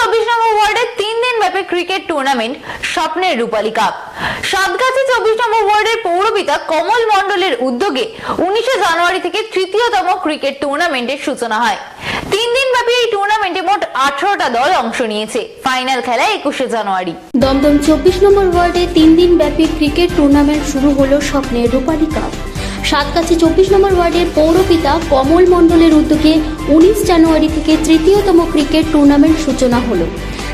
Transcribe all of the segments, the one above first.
চব্বিশ নম্বর ওয়ার্ডের তিন দিন ব্যাপী ক্রিকেট টুর্নামেন্ট স্বপ্নের রূপালী কাপ সাতগাছি চব্বিশ নম্বর ওয়ার্ডের পৌরপিতা কমল মণ্ডলের উদ্যোগে উনিশে জানুয়ারি থেকে তৃতীয়তম ক্রিকেট টুর্নামেন্টের সূচনা হয়। তিন দিন ব্যাপী এই টুর্নামেন্টে মোট আঠারোটা দল অংশ নিয়েছে। ফাইনাল খেলা একুশে জানুয়ারি। দমদম চব্বিশ নম্বর ওয়ার্ডে তিন দিন ব্যাপী ক্রিকেট টুর্নামেন্ট শুরু হলো স্বপ্নের রূপালী কাপ সাতগাছি চব্বিশ নম্বর ওয়ার্ডের পৌরপিতা কমল মণ্ডলের উদ্যোগে উনিশ জানুয়ারি থেকে তৃতীয়তম ক্রিকেট টুর্নামেন্ট সূচনা হলো।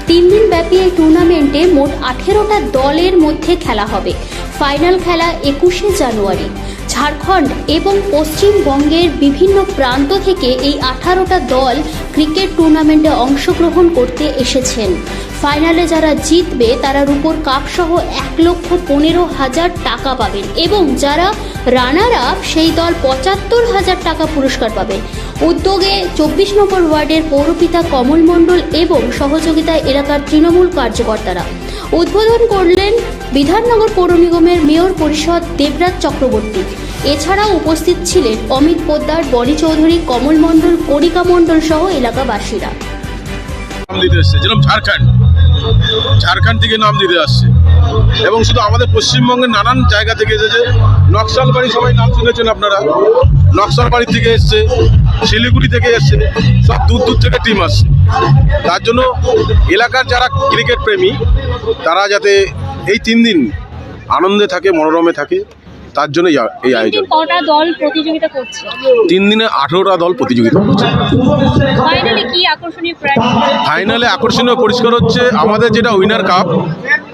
তিন দিন ব্যাপী এই টুর্নামেন্টে মোট আঠেরোটা দলের মধ্যে খেলা হবে। ফাইনাল খেলা একুশে জানুয়ারি। ঝাড়খণ্ড এবং পশ্চিমবঙ্গের বিভিন্ন প্রান্ত থেকে এই আঠারোটা দল ক্রিকেট টুর্নামেন্টে অংশগ্রহণ করতে এসেছেন। ফাইনালে যারা জিতবে, তারা রূপোর কাপ সহ এক লক্ষ পনেরো হাজার টাকা পাবেন এবং যারা রানার আপ সেই দল পঁচাত্তর হাজার টাকা পুরস্কার পাবে উদ্যোগে চব্বিশ নম্বর ওয়ার্ডের পৌরপিতা কমল মণ্ডল এবং সহযোগিতায় এলাকার তৃণমূল কার্যকর্তারা। উদ্বোধন করলেন বিধাননগর পৌর নিগমের মেয়র পরিষদ দেবরাজ চক্রবর্তী। এছাড়াও উপস্থিত ছিলেন অমিত পোদ্দার, বনি চৌধুরী, কমল মণ্ডল, কণিকা মণ্ডল সহ এলাকাবাসীরা। ঝাড়খণ্ড। ঝাড়খণ্ড থেকে নাম দিতে আসছে। এবং শুধু আমাদের পশ্চিমবঙ্গের নানান জায়গা থেকে এসেছে। নকশালবাড়ি সবাই নাম শুনেছেন আপনারা। নকশাল বাড়ি থেকে এসছে, শিলিগুড়ি থেকে এসছে, সব দূর দূর থেকে টিম আসছে। তার জন্য এলাকার যারা ক্রিকেট প্রেমী, তারা যাতে এই তিন দিন আনন্দে থাকে, মনোরমে থাকে তার জন্য এই আয়োজন। কটা দল প্রতিযোগিতা করছে? তিন দিনে আঠেরোটা দল প্রতিযোগিতা করছে। ফাইনালি কি আকর্ষণীয় ফাইনালে আকর্ষণীয় পরিষ্কার হচ্ছে আমাদের যেটা উইনার কাপ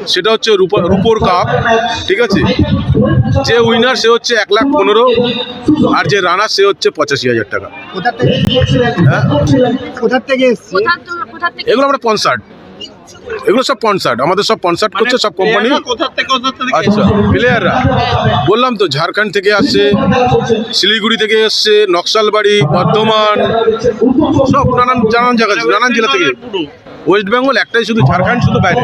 সেটা হচ্ছে রূপা- রূপোর কাপ ঠিক আছে? যে উইনার সে হচ্ছে এক লাখ পনেরো আর যে রানার সে হচ্ছে পঁচাশি হাজার টাকা। হ্যাঁ? এগুলো আমরা পনসার্ট এগুলো সব পনসার্ট আমাদের সব কনসার্ট করছে সব কোম্পানি আচ্ছা প্লেয়াররা বললাম তো ঝাড়খণ্ড থেকে আসছে শিলিগুড়ি থেকে এসছে নকশালবাড়ি বর্ধমান সব নানান নানান জায়গা নানান জেলা থেকে। ওয়েস্ট বেঙ্গল একটাই শুধু ঝাড়খণ্ড শুধু বাইরে।